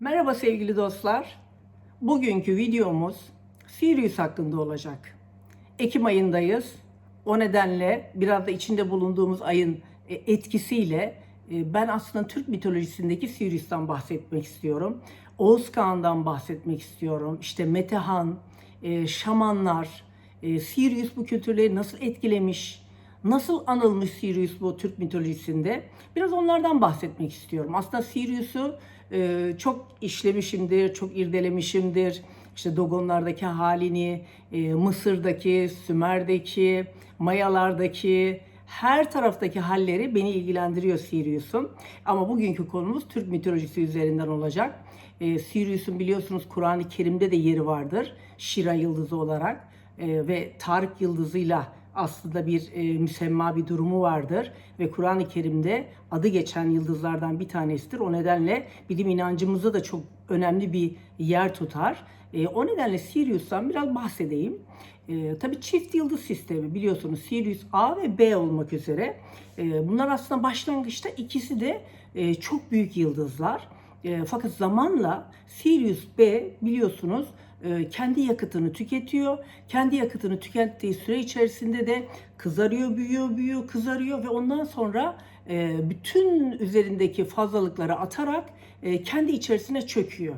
Merhaba sevgili dostlar. Bugünkü videomuz Sirius hakkında olacak. Ekim ayındayız. O nedenle biraz da içinde bulunduğumuz ayın e, etkisiyle e, ben aslında Türk mitolojisindeki Sirius'tan bahsetmek istiyorum. Oğuz Kağan'dan bahsetmek istiyorum. İşte Metehan, e, şamanlar, Sirius bu kültürleri nasıl etkilemiş, nasıl anılmış Sirius bu Türk mitolojisinde? Biraz onlardan bahsetmek istiyorum. Aslında Sirius'u e, çok işlemişimdir, çok irdelemişimdir. İşte Dogonlardaki halini, e, Mısır'daki, Sümer'deki, Mayalardaki, her taraftaki halleri beni ilgilendiriyor Sirius'un. Ama bugünkü konumuz Türk mitolojisi üzerinden olacak. E, Sirius'un biliyorsunuz Kur'an-ı Kerim'de de yeri vardır. Şira yıldızı olarak e, ve Tarık yıldızıyla aslında bir e, müsemma bir durumu vardır ve Kur'an-ı Kerim'de adı geçen yıldızlardan bir tanesidir. O nedenle bilim inancımızda da çok önemli bir yer tutar. E, o nedenle Sirius'tan biraz bahsedeyim. E, tabii çift yıldız sistemi biliyorsunuz Sirius A ve B olmak üzere. E, bunlar aslında başlangıçta ikisi de e, çok büyük yıldızlar. E, fakat zamanla Sirius B biliyorsunuz kendi yakıtını tüketiyor. Kendi yakıtını tükettiği süre içerisinde de kızarıyor, büyüyor, büyüyor, kızarıyor ve ondan sonra e, bütün üzerindeki fazlalıkları atarak e, kendi içerisine çöküyor.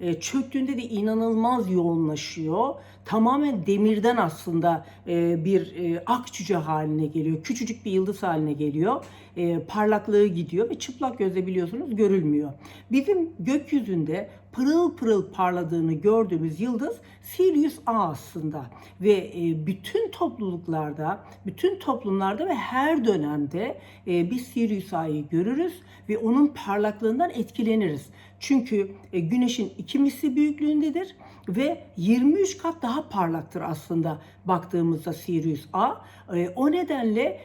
E, çöktüğünde de inanılmaz yoğunlaşıyor. Tamamen demirden aslında e, bir e, ak haline geliyor. Küçücük bir yıldız haline geliyor. E, parlaklığı gidiyor ve çıplak gözle biliyorsunuz görülmüyor. Bizim gökyüzünde pırıl pırıl parladığını gördüğümüz yıldız Sirius A aslında ve e, bütün topluluklarda, bütün toplumlarda ve her dönemde e, biz Sirius A'yı görürüz ve onun parlaklığından etkileniriz. Çünkü e, güneşin iki misli büyüklüğündedir ve 23 kat daha parlaktır aslında baktığımızda Sirius A. O nedenle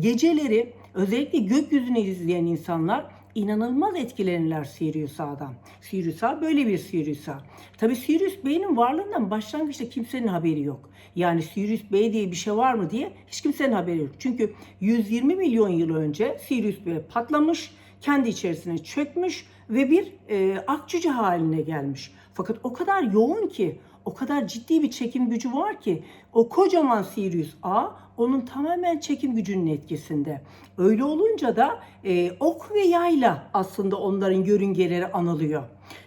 geceleri özellikle gökyüzünü izleyen insanlar inanılmaz etkilenirler Sirius A'dan. Sirius A böyle bir Sirius A. Tabi Sirius B'nin varlığından başlangıçta kimsenin haberi yok. Yani Sirius B diye bir şey var mı diye hiç kimsenin haberi yok. Çünkü 120 milyon yıl önce Sirius B patlamış, kendi içerisine çökmüş ve bir e, akçüce haline gelmiş. Fakat o kadar yoğun ki, o kadar ciddi bir çekim gücü var ki o kocaman Sirius A onun tamamen çekim gücünün etkisinde. Öyle olunca da e, ok ve yayla aslında onların yörüngeleri anılıyor.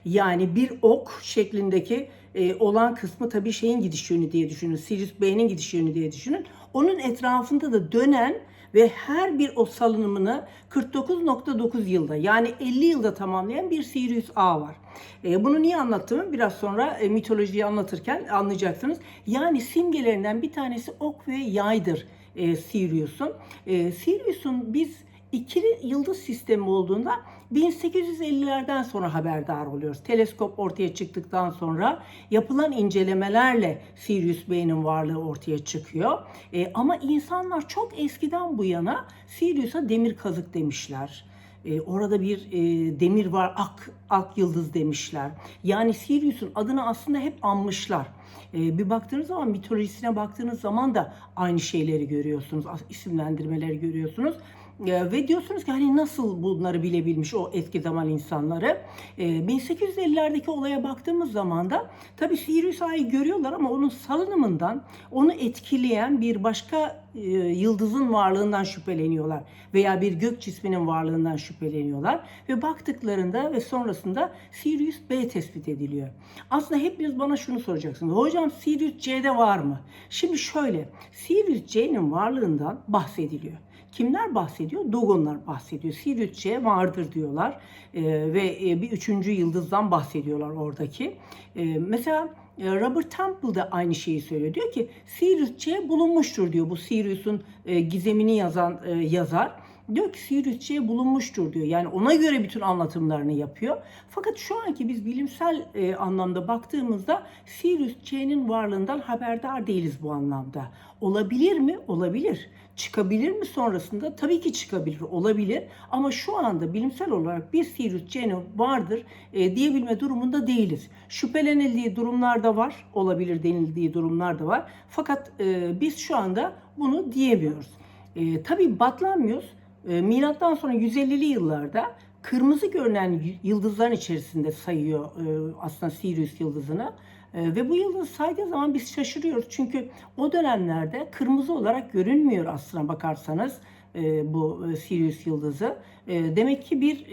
Yani bir ok şeklindeki e, olan kısmı tabii şeyin gidiş yönü diye düşünün. Sirius B'nin gidiş yönü diye düşünün. Onun etrafında da dönen ve her bir o salınımını 49.9 yılda yani 50 yılda tamamlayan bir Sirius A var. E, bunu niye anlattığımı biraz sonra e, mitolojiyi anlatırken anlayacaksınız. Yani simgelerinden bir tanesi ok ve yaydır e, Sirius'un. E, Sirius'un biz ikili yıldız sistemi olduğunda 1850'lerden sonra haberdar oluyoruz. Teleskop ortaya çıktıktan sonra yapılan incelemelerle Sirius B'nin varlığı ortaya çıkıyor. E, ama insanlar çok eskiden bu yana Sirius'a demir kazık demişler. E, orada bir e, demir var, ak, ak yıldız demişler. Yani Sirius'un adını aslında hep anmışlar. E, bir baktığınız zaman mitolojisine baktığınız zaman da aynı şeyleri görüyorsunuz, isimlendirmeleri görüyorsunuz. E, ve diyorsunuz ki hani nasıl bunları bilebilmiş o eski zaman insanları. E, 1850'lerdeki olaya baktığımız zaman da tabii Sirius A'yı görüyorlar ama onun salınımından onu etkileyen bir başka e, yıldızın varlığından şüpheleniyorlar veya bir gök cisminin varlığından şüpheleniyorlar ve baktıklarında ve sonrasında Sirius B tespit ediliyor. Aslında hepiniz bana şunu soracaksınız. Hocam Sirius C'de var mı? Şimdi şöyle Sirius C'nin varlığından bahsediliyor. Kimler bahsediyor? Dogonlar bahsediyor. C vardır diyorlar ee, ve e, bir üçüncü yıldızdan bahsediyorlar oradaki. Ee, mesela e, Robert Temple de aynı şeyi söylüyor. Diyor ki Sirius C bulunmuştur diyor. Bu Sirius'un e, gizemini yazan e, yazar. Diyor ki Sirius C bulunmuştur diyor. Yani ona göre bütün anlatımlarını yapıyor. Fakat şu anki biz bilimsel e, anlamda baktığımızda Sirius C'nin varlığından haberdar değiliz bu anlamda. Olabilir mi? Olabilir. Çıkabilir mi sonrasında? Tabii ki çıkabilir, olabilir. Ama şu anda bilimsel olarak bir Sirius C'nin vardır e, diyebilme durumunda değiliz. Şüphelenildiği durumlar da var, olabilir denildiği durumlar da var. Fakat e, biz şu anda bunu diyemiyoruz. E, tabii Batlamyus e, milattan sonra 150'li yıllarda kırmızı görünen yıldızların içerisinde sayıyor e, aslında Sirius yıldızını. E, ve bu yıldızı saydığı zaman biz şaşırıyoruz. Çünkü o dönemlerde kırmızı olarak görünmüyor aslına bakarsanız e, bu e, Sirius yıldızı. E, demek ki bir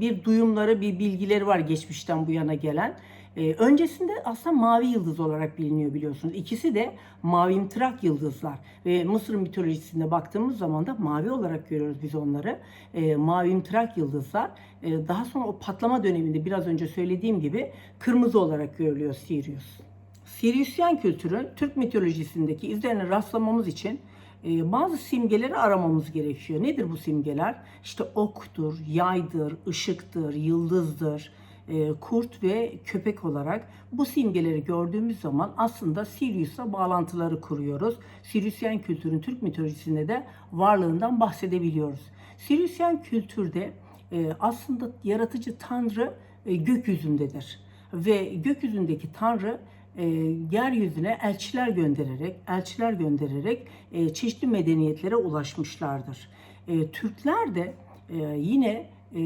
bir duyumları, bir bilgileri var geçmişten bu yana gelen. E, öncesinde aslında mavi yıldız olarak biliniyor biliyorsunuz. İkisi de mavimtırak yıldızlar. Ve Mısır mitolojisinde baktığımız zaman da mavi olarak görüyoruz biz onları. E, mavimtırak yıldızlar. E, daha sonra o patlama döneminde biraz önce söylediğim gibi kırmızı olarak görülüyor Sirius. Siriusyen kültürün Türk mitolojisindeki izlerine rastlamamız için e, bazı simgeleri aramamız gerekiyor. Nedir bu simgeler? İşte oktur, yaydır, ışıktır, yıldızdır, e, kurt ve köpek olarak bu simgeleri gördüğümüz zaman aslında Sirius'la bağlantıları kuruyoruz. Siriusyen kültürün Türk mitolojisinde de varlığından bahsedebiliyoruz. Siriusyen kültürde e, aslında yaratıcı tanrı e, gökyüzündedir ve gökyüzündeki tanrı e, yeryüzüne elçiler göndererek, elçiler göndererek e, çeşitli medeniyetlere ulaşmışlardır. E, Türkler de e, yine e,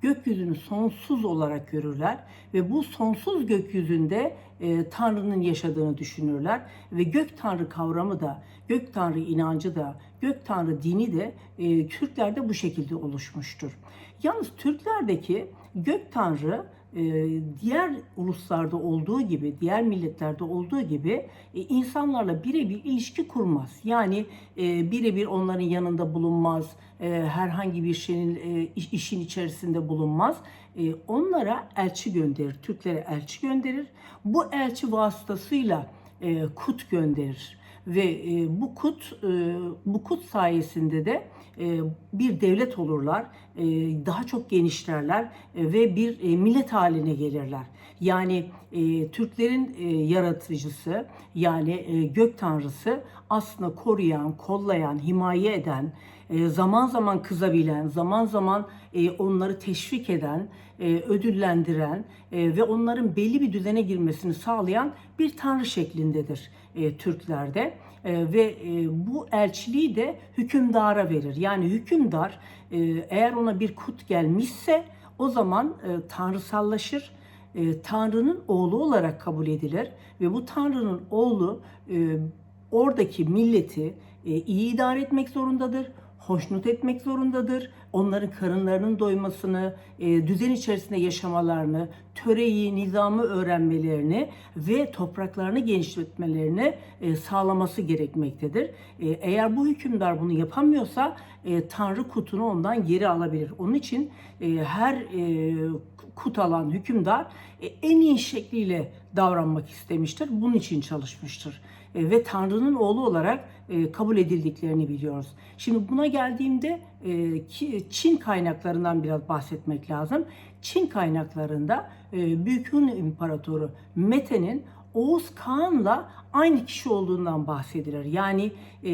gökyüzünü sonsuz olarak görürler ve bu sonsuz gökyüzünde e, Tanrı'nın yaşadığını düşünürler ve gök Tanrı kavramı da, gök Tanrı inancı da, gök Tanrı dini de e, Türklerde bu şekilde oluşmuştur. Yalnız Türklerdeki gök Tanrı diğer uluslarda olduğu gibi, diğer milletlerde olduğu gibi e, insanlarla birebir ilişki kurmaz. Yani e, birebir onların yanında bulunmaz, e, herhangi bir şeyin iş- işin içerisinde bulunmaz. Onlara elçi gönderir, Türklere elçi gönderir. Bu elçi vasıtasıyla kut gönderir ve e, bu kut e, bu kut sayesinde de e, bir devlet olurlar, e, daha çok genişlerler e, ve bir e, millet haline gelirler. Yani e, Türklerin e, yaratıcısı yani e, gök tanrısı aslında koruyan, kollayan, himaye eden, e, zaman zaman kızabilen, zaman zaman e, onları teşvik eden, e, ödüllendiren e, ve onların belli bir düzene girmesini sağlayan bir tanrı şeklindedir e, Türklerde. E, ve e, bu elçiliği de hükümdara verir. Yani hükümdar e, eğer ona bir kut gelmişse o zaman e, tanrısallaşır. E, Tanrı'nın oğlu olarak kabul edilir ve bu Tanrı'nın oğlu e, oradaki milleti e, iyi idare etmek zorundadır, hoşnut etmek zorundadır. Onların karınlarının doymasını, e, düzen içerisinde yaşamalarını, töreyi, nizamı öğrenmelerini ve topraklarını genişletmelerini e, sağlaması gerekmektedir. E, eğer bu hükümdar bunu yapamıyorsa e, Tanrı kutunu ondan geri alabilir. Onun için e, her e, kut alan hükümdar e, en iyi şekliyle davranmak istemiştir. Bunun için çalışmıştır. E, ve Tanrı'nın oğlu olarak e, kabul edildiklerini biliyoruz. Şimdi buna geldiğimde e, Çin kaynaklarından biraz bahsetmek lazım. Çin kaynaklarında Büyük Hun İmparatoru Mete'nin Oğuz Kağan'la aynı kişi olduğundan bahsedilir. Yani e,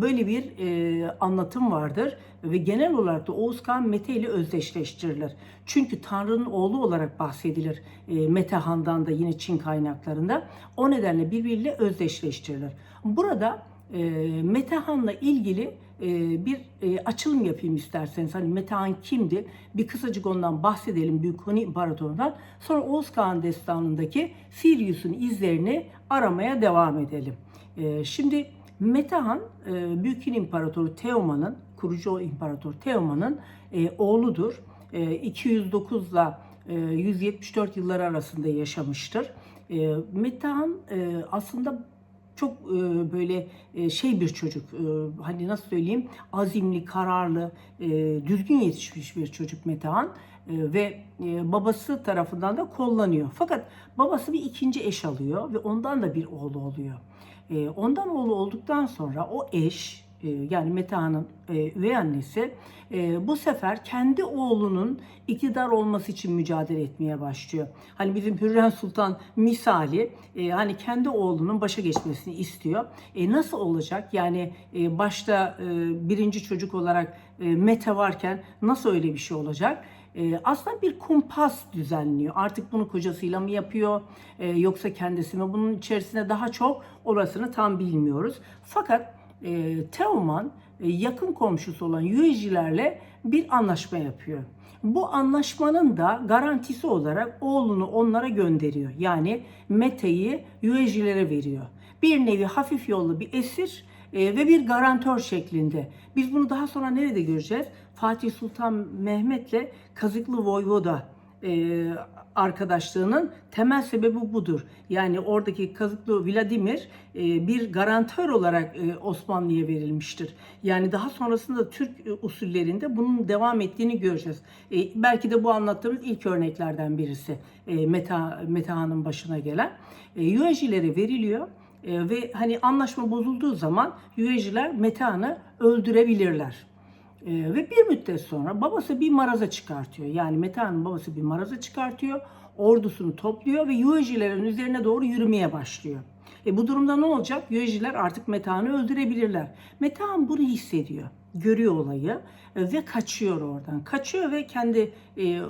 böyle bir e, anlatım vardır ve genel olarak da Oğuz Kağan Mete ile özdeşleştirilir. Çünkü Tanrı'nın oğlu olarak bahsedilir e, Mete Han'dan da yine Çin kaynaklarında. O nedenle birbiriyle özdeşleştirilir. Burada e, Mete Han'la ilgili bir e, açılım yapayım isterseniz. Hani Mete Han kimdi? Bir kısacık ondan bahsedelim Büyük Hun İmparatorluğundan. Sonra Oğuz Kağan destanındaki Sirius'un izlerini aramaya devam edelim. E, şimdi Mete Han, e, Büyük Hin İmparatoru Teoman'ın, kurucu imparator Teoman'ın e, oğludur. E, 209 ile e, 174 yılları arasında yaşamıştır. E, Mete Han e, aslında çok e, böyle e, şey bir çocuk. E, hani nasıl söyleyeyim? Azimli, kararlı, düzgün yetişmiş bir çocuk Metehan. Ve babası tarafından da kollanıyor. Fakat babası bir ikinci eş alıyor ve ondan da bir oğlu oluyor. Ondan oğlu olduktan sonra o eş yani Metehan'ın e, üvey annesi e, bu sefer kendi oğlunun iktidar olması için mücadele etmeye başlıyor. Hani bizim Hürrem Sultan misali e, hani kendi oğlunun başa geçmesini istiyor. E, nasıl olacak? Yani e, başta e, birinci çocuk olarak e, Mete varken nasıl öyle bir şey olacak? E, aslında bir kumpas düzenliyor. Artık bunu kocasıyla mı yapıyor e, yoksa kendisi mi? Bunun içerisinde daha çok orasını tam bilmiyoruz. Fakat e, Teoman e, yakın komşusu olan Yuejilerle bir anlaşma yapıyor. Bu anlaşmanın da garantisi olarak oğlunu onlara gönderiyor. Yani Mete'yi Yüecilere veriyor. Bir nevi hafif yollu bir esir e, ve bir garantör şeklinde. Biz bunu daha sonra nerede göreceğiz? Fatih Sultan Mehmet'le Kazıklı Voyvoda e, arkadaşlığının temel sebebi budur. Yani oradaki Kazıklı Vladimir e, bir garantör olarak e, Osmanlı'ya verilmiştir. Yani daha sonrasında Türk e, usullerinde bunun devam ettiğini göreceğiz. E, belki de bu anlattığımız ilk örneklerden birisi e, Meta, Meta'nın başına gelen. E, Yüecilere veriliyor. E, ve hani anlaşma bozulduğu zaman Yüeciler Meta'nı öldürebilirler. E, ve bir müddet sonra babası bir maraza çıkartıyor. Yani Meta'nın babası bir maraza çıkartıyor. Ordusunu topluyor ve Yüecilerin üzerine doğru yürümeye başlıyor. E bu durumda ne olacak? Yüeciler artık Meta'nı öldürebilirler. Metehan bunu hissediyor. Görüyor olayı e, ve kaçıyor oradan. Kaçıyor ve kendi e,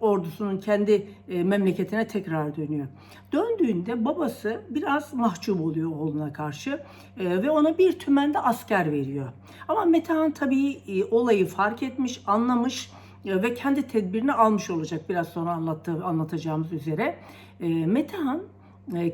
ordusunun kendi e, memleketine tekrar dönüyor. Döndüğünde babası biraz mahcup oluyor oğluna karşı e, ve ona bir tümende asker veriyor. Ama Metehan tabii e, olayı fark etmiş, anlamış e, ve kendi tedbirini almış olacak biraz sonra anlattığı, anlatacağımız üzere. E, Metehan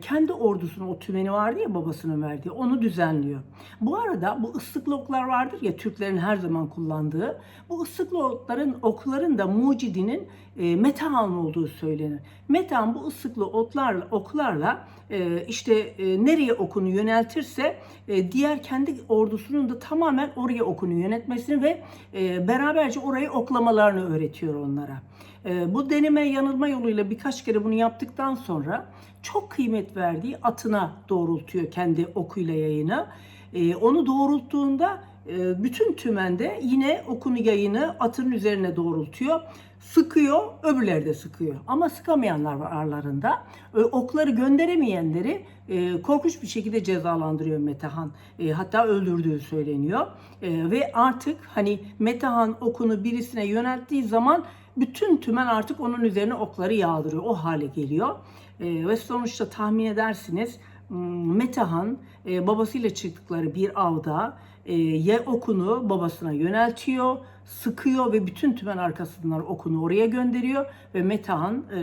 kendi ordusunu o tümeni vardı ya babasının verdiği onu düzenliyor. Bu arada bu ıslıklı vardır ya Türklerin her zaman kullandığı. Bu ıslıklı okların okların da mucidinin e, Metehan olduğu söylenir. Metehan bu ıslıklı oklarla, oklarla e, işte e, nereye okunu yöneltirse e, diğer kendi ordusunun da tamamen oraya okunu yönetmesini ve e, beraberce orayı oklamalarını öğretiyor onlara. E, bu deneme yanılma yoluyla birkaç kere bunu yaptıktan sonra çok kıymet verdiği atına doğrultuyor kendi okuyla yayını. E, onu doğrulttuğunda e, bütün tümende yine okunu yayını atın üzerine doğrultuyor. Sıkıyor, öbürleri de sıkıyor. Ama sıkamayanlar var aralarında. Okları gönderemeyenleri e, korkunç bir şekilde cezalandırıyor Metehan. E, hatta öldürdüğü söyleniyor. E, ve artık hani Metehan okunu birisine yönelttiği zaman bütün tümen artık onun üzerine okları yağdırıyor. O hale geliyor. E, ve sonuçta tahmin edersiniz hmm, Metehan e, babasıyla çıktıkları bir avda e, ya okunu babasına yöneltiyor, sıkıyor ve bütün tümen arkasından okunu oraya gönderiyor ve Metehan e,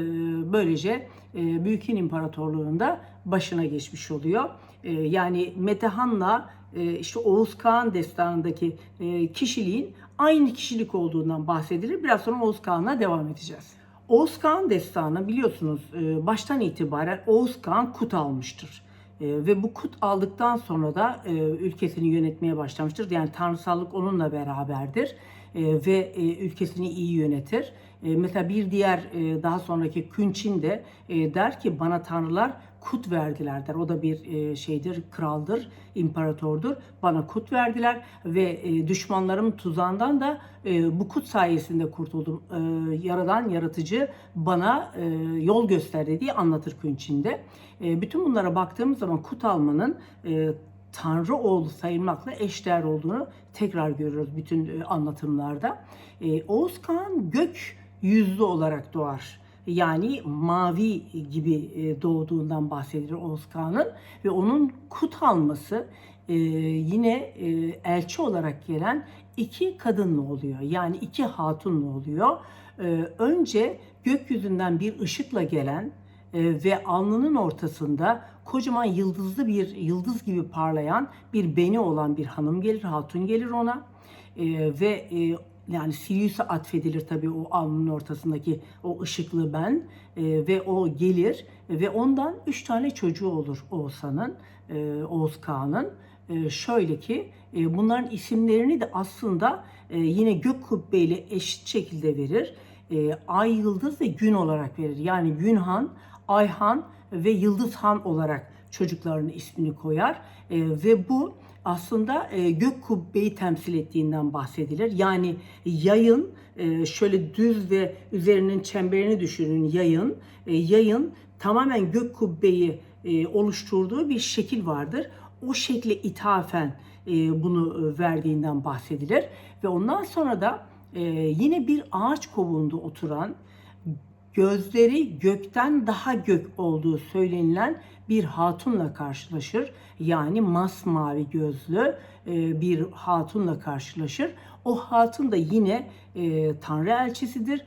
böylece e, Büyük Hin İmparatorluğu'nda başına geçmiş oluyor. E, yani Metehan'la e, işte Oğuz Kağan destanındaki e, kişiliğin aynı kişilik olduğundan bahsedilir. Biraz sonra Oğuz Kağan'la devam edeceğiz. Oğuz Kağan destanı biliyorsunuz e, baştan itibaren Oğuz Kağan kut almıştır. E, ve bu kut aldıktan sonra da e, ülkesini yönetmeye başlamıştır. Yani tanrısallık onunla beraberdir ve ülkesini iyi yönetir. Mesela bir diğer daha sonraki Künçin de der ki bana tanrılar kut verdiler der. O da bir şeydir, kraldır, imparatordur. Bana kut verdiler ve düşmanlarım tuzağından da bu kut sayesinde kurtuldum. Yaradan yaratıcı bana yol gösterdi diye anlatır Künçin'de. Bütün bunlara baktığımız zaman kut almanın Tanrı oğlu sayılmakla eşdeğer olduğunu tekrar görüyoruz bütün anlatımlarda. Oğuz Kağan gök yüzlü olarak doğar yani mavi gibi e, doğduğundan bahsedilir Oğuz ve onun kut alması e, yine e, elçi olarak gelen iki kadınla oluyor. Yani iki hatunla oluyor. Önce gökyüzünden bir ışıkla gelen ve alnının ortasında kocaman yıldızlı bir yıldız gibi parlayan bir beni olan bir hanım gelir, hatun gelir ona ve yani Sirius'a atfedilir tabii o alnının ortasındaki o ışıklı ben e, ve o gelir ve ondan üç tane çocuğu olur Oğuzhan'ın, e, Oğuz Kağan'ın. E, şöyle ki e, bunların isimlerini de aslında e, yine gök kubbe ile eşit şekilde verir. E, Ay, Yıldız ve Gün olarak verir. Yani Günhan, Ayhan ve Yıldız Han olarak çocuklarının ismini koyar. E, ve bu aslında e, gök kubbeyi temsil ettiğinden bahsedilir. Yani yayın e, şöyle düz ve üzerinin çemberini düşünün yayın. E, yayın tamamen gök kubbeyi e, oluşturduğu bir şekil vardır. O şekle ithafen e, bunu e, verdiğinden bahsedilir. Ve ondan sonra da e, yine bir ağaç kovuğunda oturan gözleri gökten daha gök olduğu söylenilen bir hatunla karşılaşır. Yani masmavi gözlü e, bir hatunla karşılaşır. O hatun da yine e, Tanrı elçisidir.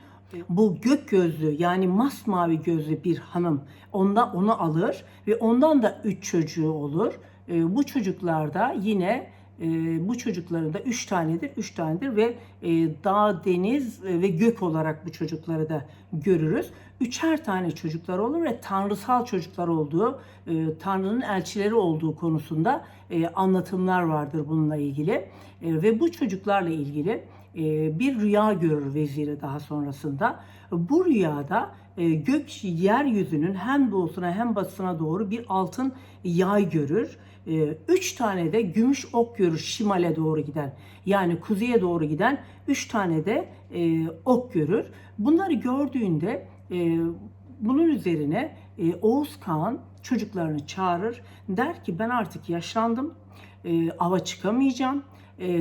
bu gök gözlü yani masmavi gözlü bir hanım ondan onu alır ve ondan da üç çocuğu olur. E, bu çocuklarda yine e, bu çocukların da üç tanedir, üç tanedir ve e, dağ, deniz e, ve gök olarak bu çocukları da görürüz. Üçer tane çocuklar olur ve tanrısal çocuklar olduğu, e, Tanrı'nın elçileri olduğu konusunda e, anlatımlar vardır bununla ilgili. E, ve bu çocuklarla ilgili e, bir rüya görür veziri daha sonrasında. Bu rüyada e, gök yeryüzünün hem doğusuna hem batısına doğru bir altın yay görür. E, Üç tane de gümüş ok görür şimale doğru giden. Yani kuzeye doğru giden üç tane de e, ok görür. Bunları gördüğünde e, bunun üzerine e, Oğuz Kağan çocuklarını çağırır. Der ki ben artık yaşlandım, ava çıkamayacağım.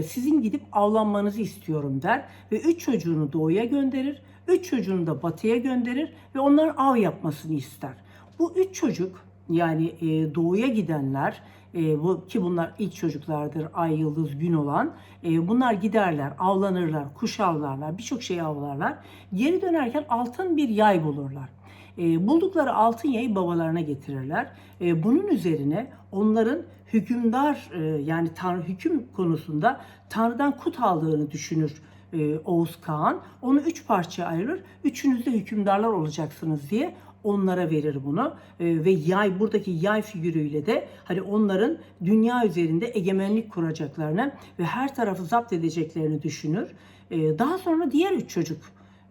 Sizin gidip avlanmanızı istiyorum der. Ve üç çocuğunu doğuya gönderir. Üç çocuğunu da batıya gönderir ve onların av yapmasını ister. Bu üç çocuk yani doğuya gidenler e, bu ki bunlar ilk çocuklardır ay yıldız gün olan. E, bunlar giderler avlanırlar kuş avlarlar birçok şey avlarlar. Geri dönerken altın bir yay bulurlar. E, buldukları altın yayı babalarına getirirler. E, bunun üzerine onların hükümdar e, yani tanrı hüküm konusunda tanrıdan kut aldığını düşünür e, Oğuz Kağan. Onu üç parçaya ayırır üçünüz de hükümdarlar olacaksınız diye onlara verir bunu Ee, ve yay buradaki yay figürüyle de hani onların dünya üzerinde egemenlik kuracaklarını ve her tarafı zapt edeceklerini düşünür. Ee, daha sonra diğer üç çocuk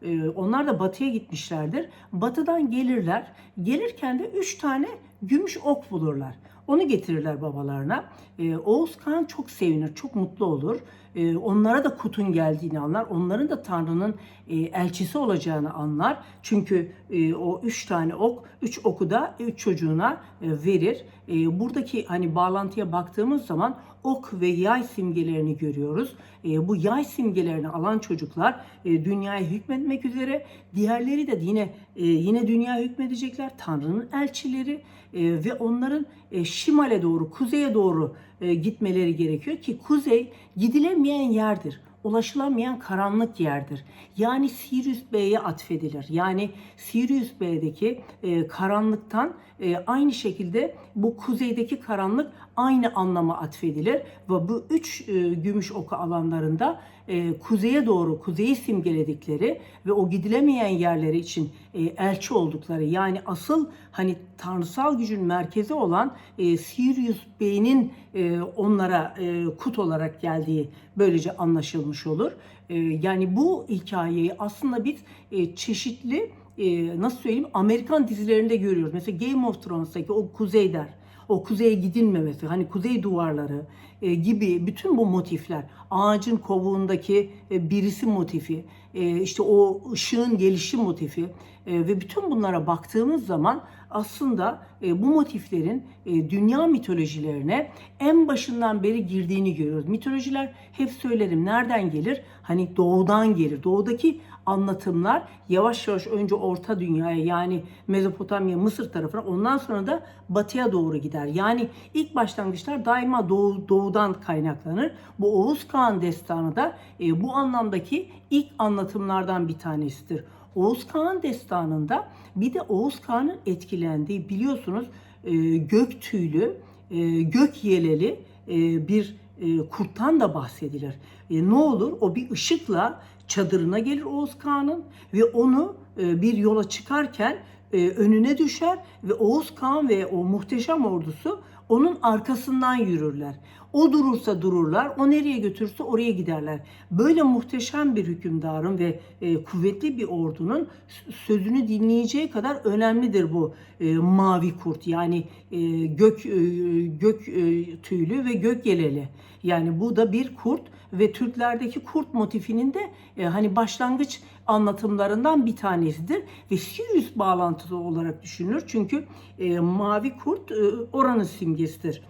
e, onlar da batıya gitmişlerdir. Batıdan gelirler. Gelirken de üç tane gümüş ok bulurlar. Onu getirirler babalarına. Ee, Oğuz Kağan çok sevinir, çok mutlu olur. Ee, onlara da kutun geldiğini anlar. Onların da Tanrı'nın e, elçisi olacağını anlar. Çünkü e, o üç tane ok, üç oku da üç çocuğuna e, verir. E, buradaki hani bağlantıya baktığımız zaman ok ve yay simgelerini görüyoruz. E, bu yay simgelerini alan çocuklar e, dünyaya hükmetmek üzere, diğerleri de yine e, yine dünyaya hükmedecekler. Tanrı'nın elçileri e, ve onların e, şimale doğru, kuzeye doğru e, gitmeleri gerekiyor ki kuzey gidilemeyen yerdir ulaşılamayan karanlık yerdir. Yani Sirius B'ye atfedilir. Yani Sirius B'deki e, karanlıktan e, aynı şekilde bu kuzeydeki karanlık aynı anlama atfedilir ve bu üç e, gümüş oku alanlarında e, kuzeye doğru kuzeyi simgeledikleri ve o gidilemeyen yerleri için e, elçi oldukları yani asıl hani tanrısal gücün merkezi olan e, Sirius Bey'in e, onlara e, kut olarak geldiği böylece anlaşılmış olur. E, yani bu hikayeyi aslında biz e, çeşitli e, nasıl söyleyeyim Amerikan dizilerinde görüyoruz. Mesela Game of Thrones'taki o kuzeyler o kuzeye gidilmemesi, hani kuzey duvarları e, gibi bütün bu motifler, ağacın kovuğundaki e, birisi motifi, e, işte o ışığın gelişi motifi e, ve bütün bunlara baktığımız zaman aslında e, bu motiflerin e, dünya mitolojilerine en başından beri girdiğini görüyoruz. Mitolojiler hep söylerim nereden gelir? Hani doğudan gelir. Doğudaki anlatımlar yavaş yavaş önce Orta Dünya'ya yani Mezopotamya, Mısır tarafına ondan sonra da batıya doğru gider. Yani ilk başlangıçlar daima doğu, doğudan kaynaklanır. Bu Oğuz Kağan destanı da e, bu anlamdaki ilk anlatımlardan bir tanesidir. Oğuz Kağan destanında bir de Oğuz Kağan'ın etkilendiği biliyorsunuz e, gök tüylü, e, gök yeleli e, bir e, kurttan da bahsedilir. E, ne olur o bir ışıkla çadırına gelir Oğuz Kağan'ın ve onu e, bir yola çıkarken e, önüne düşer ve Oğuz Kağan ve o muhteşem ordusu onun arkasından yürürler. O durursa dururlar, o nereye götürürse oraya giderler. Böyle muhteşem bir hükümdarın ve e, kuvvetli bir ordunun sözünü dinleyeceği kadar önemlidir bu e, mavi kurt. Yani e, gök e, gök e, tüylü ve gök yeleli. Yani bu da bir kurt ve Türklerdeki kurt motifinin de e, hani başlangıç anlatımlarından bir tanesidir ve Sirius bağlantılı olarak düşünülür. Çünkü e, mavi kurt e, oranın simgesidir.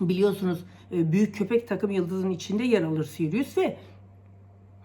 Biliyorsunuz e, büyük köpek takım yıldızının içinde yer alır Sirius ve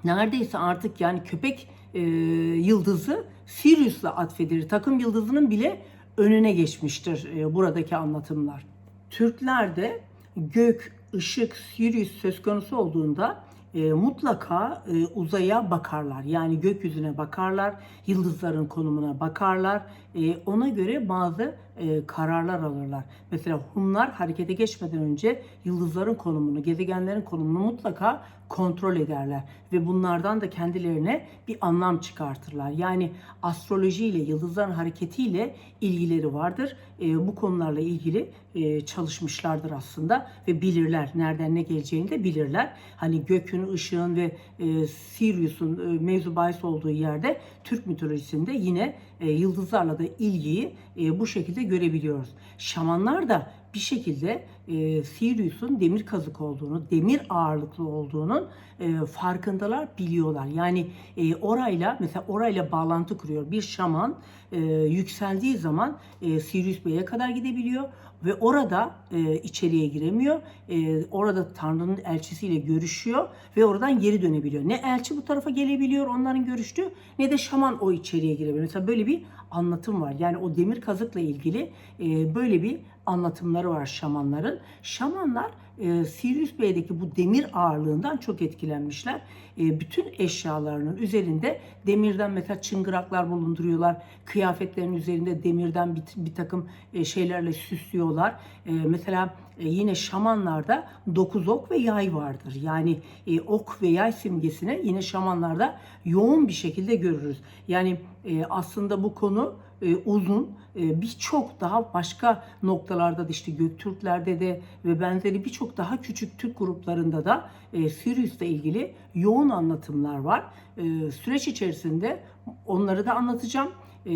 neredeyse artık yani köpek e, yıldızı Sirius'la atfedilir. Takım yıldızının bile önüne geçmiştir e, buradaki anlatımlar. Türklerde gök, ışık, Sirius söz konusu olduğunda e, mutlaka e, uzaya bakarlar. Yani gökyüzüne bakarlar, yıldızların konumuna bakarlar. E, ona göre bazı e, kararlar alırlar. Mesela Hunlar harekete geçmeden önce yıldızların konumunu, gezegenlerin konumunu mutlaka kontrol ederler ve bunlardan da kendilerine bir anlam çıkartırlar. Yani astroloji ile yıldızların hareketiyle ilgileri vardır. E, bu konularla ilgili e, çalışmışlardır aslında ve bilirler nereden ne geleceğini de bilirler. Hani gökün, ışığın ve e, Sirius'un e, mevzu bahis olduğu yerde Türk mitolojisinde yine e, yıldızlarla da ilgiyi e, bu şekilde görebiliyoruz. Şamanlar da bir şekilde e, Sirius'un demir kazık olduğunu, demir ağırlıklı olduğunun e, farkındalar, biliyorlar. Yani e, orayla mesela orayla bağlantı kuruyor. Bir şaman e, yükseldiği zaman e, Sirius Bey'e kadar gidebiliyor ve orada e, içeriye giremiyor. E, orada Tanrı'nın elçisiyle görüşüyor ve oradan geri dönebiliyor. Ne elçi bu tarafa gelebiliyor onların görüştüğü ne de şaman o içeriye girebiliyor. Mesela böyle bir anlatım var. Yani o demir kazıkla ilgili e, böyle bir anlatımları var şamanların. Şamanlar e, Sirius Bey'deki bu demir ağırlığından çok etkilenmişler. E, bütün eşyalarının üzerinde demirden mesela çıngıraklar bulunduruyorlar. Kıyafetlerin üzerinde demirden bir, bir takım e, şeylerle süslüyorlar. E, mesela yine şamanlarda dokuz ok ve yay vardır. Yani e, ok ve yay simgesine yine şamanlarda yoğun bir şekilde görürüz. Yani e, aslında bu konu e, uzun. E, birçok daha başka noktalarda da işte Göktürklerde de ve benzeri birçok daha küçük Türk gruplarında da e, Sirius'la ilgili yoğun anlatımlar var. E, süreç içerisinde onları da anlatacağım. E,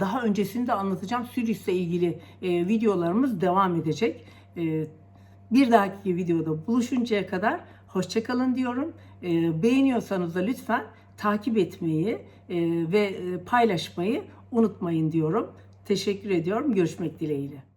daha öncesini de anlatacağım. Sirius'la ilgili e, videolarımız devam edecek. E, bir dahaki videoda buluşuncaya kadar hoşçakalın diyorum. E, beğeniyorsanız da lütfen takip etmeyi e, ve paylaşmayı unutmayın diyorum. Teşekkür ediyorum. Görüşmek dileğiyle.